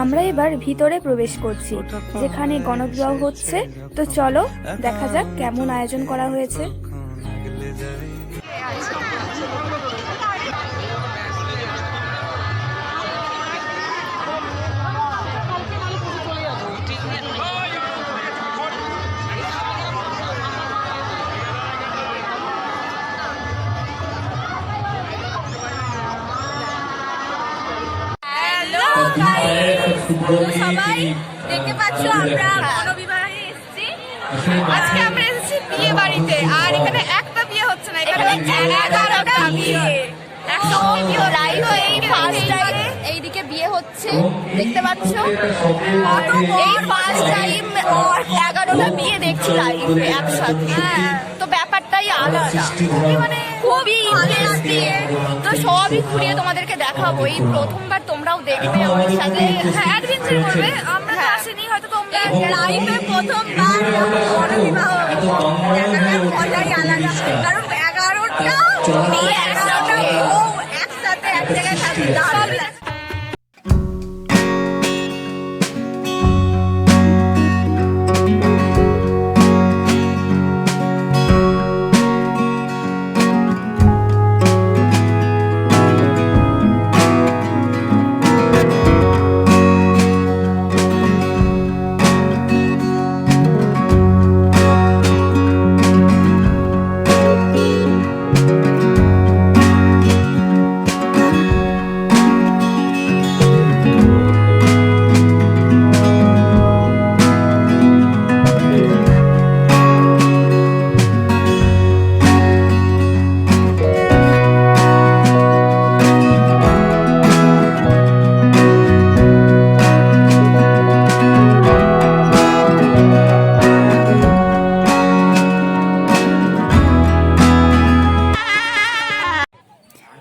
আমরা এবার ভিতরে প্রবেশ করছি। যেখানে গণবিবাহ হচ্ছে। তো চলো, দেখা যাক কেমন আয়োজন করা হয়েছে। সবাই দেখতে পাচ্ছ আমরা গণবিবাহে এসেছি। আজকে আমরা এসেছি বিয়ে বাড়িতে। আর এখানে একটা বিয়ে হচ্ছে না এখানে এগারোটা বিয়ে। এইদিকে বিয়ে হচ্ছে দেখতে পাচ্ছ? এই ফার্স্ট টাইম এগারোটা বিয়ে দেখছি লাইভ একসাথে। তো ব্যাপারটাই আলাদা। মানে খুবই ইন্টারেস্টিং তো সবই ঘুরিয়ে তোমাদেরকে দেখাবো। এই প্রথমবার তোমরাও দেখবে আমার সাথে। হ্যাঁ অ্যাডভেঞ্চার করবে। আমরা তো আসেনি হয়তো তোমরা লাইফে প্রথমবার মজাই আলাদা। কারণ এগারোটা এগারোটা বউ একসাথে এক জায়গায় থাকবে।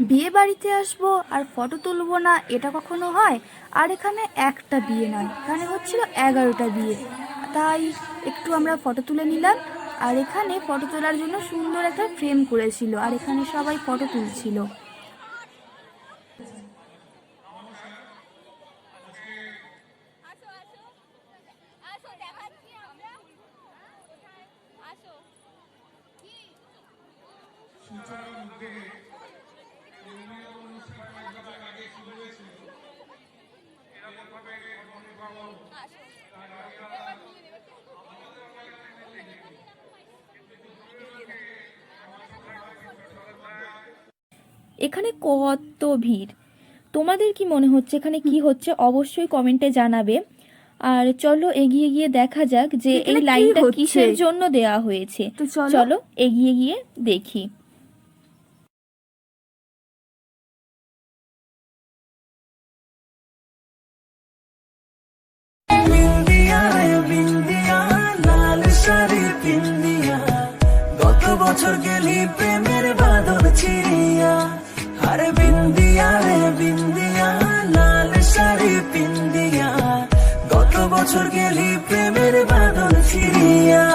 বিয়ে বাড়িতে আসব আর ফটো তুলবো না, এটা কখনো হয়? আর এখানে একটা বিয়ে নয়, এখানে হচ্ছিল এগারোটা বিয়ে। তাই একটু আমরা ফটো তুলে নিলাম। আর এখানে ফটো তোলার জন্য সুন্দর একটা ফ্রেম করেছিল, আর এখানে সবাই ফটো তুলছিল। এখানে কত ভিড়? তোমাদের কি মনে হচ্ছে এখানে কি হচ্ছে? অবশ্যই কমেন্টে জানাবে। আর চলো এগিয়ে গিয়ে দেখা যাক যে এই লাইনটা কিসের জন্য দেয়া হয়েছে। চলো। চলো এগিয়ে গিয়ে দেখি। বছর গেলি প্রেমের বাদল ছিড়িয়া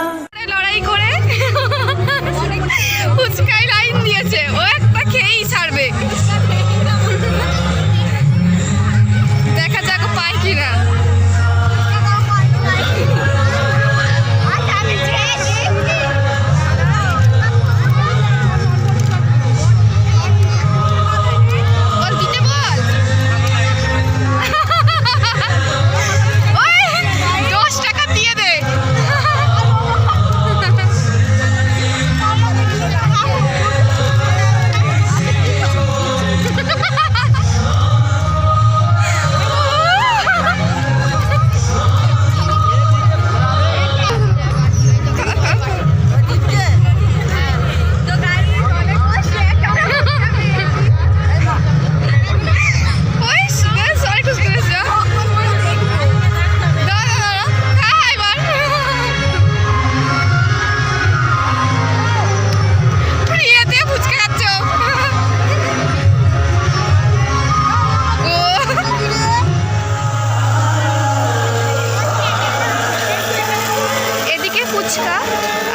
ফুচকা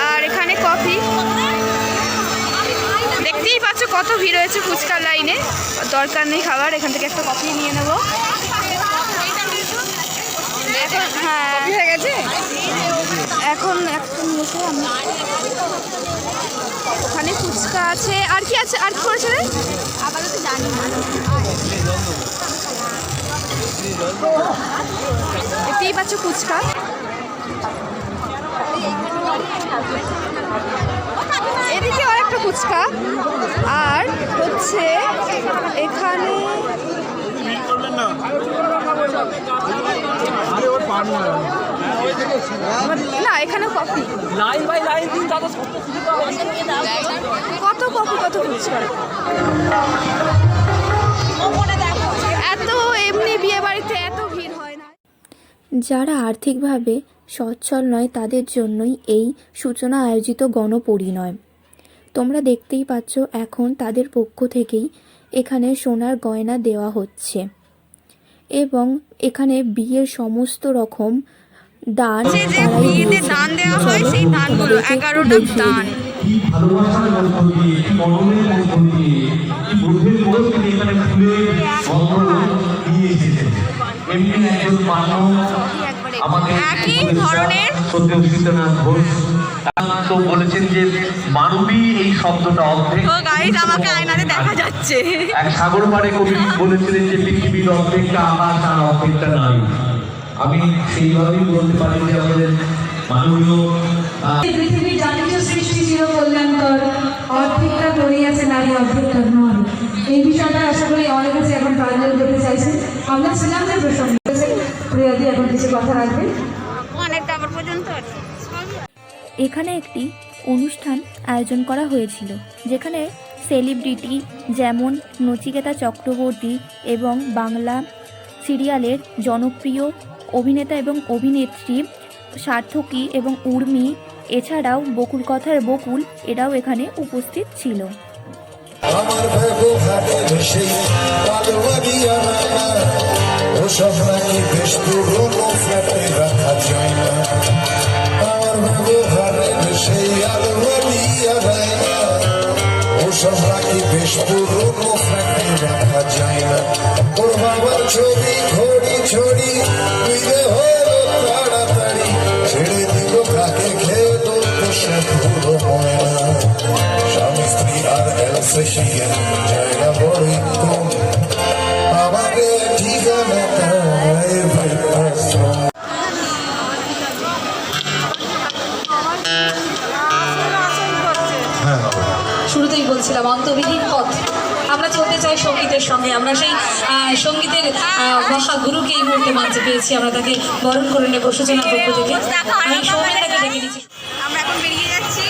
আর এখানে কফি। দেখতেই পাচ্ছ কত ভিড় হয়েছে ফুচকার লাইনে। দরকার নেই খাবার এখান থেকে একটা কফি নিয়ে নেব। হ্যাঁ। হয়ে গেছে? এখন একটা নিয়েছে আমি ওখানে ফুচকা আছে। আর কি আছে? আর কি করেছে রে? আপাতত জানি না। পাচ্ছ ফুচকা। এদিকে আর একটা ফুচকা, আর হচ্ছে এখানে না, এখানে কফি। লাইন বাই লাইন দিন কত কফি, কত ফুচকা? এত এমনি বিয়ে বাড়িতে এত ভিড় হয় না যারা আর্থিকভাবে সচ্ছল নয় তাদের জন্যই এই সূচনা আয়োজিত গণপরিণয়। তোমরা দেখতেই পাচ্ছ এখন তাদের পক্ষ থেকেই এখানে সোনার গয়না দেওয়া হচ্ছে। এবং এখানে বিয়ের সমস্ত রকম দান বিয়েতে দান দেওয়া হয় সেই দানগুলো এগারোটা দান। দিই। একই ধরনের তো বলেছেন যে মানবী এই শব্দটা অর্ধেক তো গাইজ আমাকে আয়নাতে দেখা যাচ্ছে। এক সাগর পাড়ে কবি বলেছিলেন যে পৃথিবীর অর্ধেকটা আকাশ আর অর্ধেকটা নারী। আমি সেইভাবেই বলতে পারি যে আমাদের মানবীয় আহ, পৃথিবীর জাতীয় সৃষ্টি চির কল্যাণকর। অর্ধেকটা করিয়াছে নারী অর্ধেকটা নয়। এই বিষয়টা আশা করি অনেক কাছে এখন প্রাঞ্জল করতে চাইছে। আমরা ছিলাম যে প্রসঙ্গ। প্রিয়াদি এখন কিছু কথা রাখবেন পর্যন্ত এখানে একটি অনুষ্ঠান আয়োজন করা হয়েছিল যেখানে সেলিব্রিটি যেমন নচিকেতা চক্রবর্তী এবং বাংলা সিরিয়ালের জনপ্রিয় অভিনেতা এবং অভিনেত্রী সার্থকী এবং উর্মি এছাড়াও বকুল কথার বকুল এরাও এখানে উপস্থিত ছিল। আমার ওসব নাকি বেশ পুরোনো ফ্ল্যাটে রাখা যায় না। আমার ব্যবহারের সেই পুরোনো ফ্ল্যাটে রাখা যায় স্বামী স্ত্রী আর অ্যালসেশিয়ান জায়গা বড়ই বলছিলাম অন্তবিহীন পথ। আমরা চলতে চাই সঙ্গীতের সঙ্গে। আমরা সেই সঙ্গীতের ভাষা মহাগুরুকে এই মুহূর্তে মানতে পেয়েছি আমরা তাকে বরণ করে নেব সূচনা পক্ষ থেকে আমি সঙ্গীতটাকে ডেকে নিচ্ছি। আমরা এখন বেরিয়ে যাচ্ছি।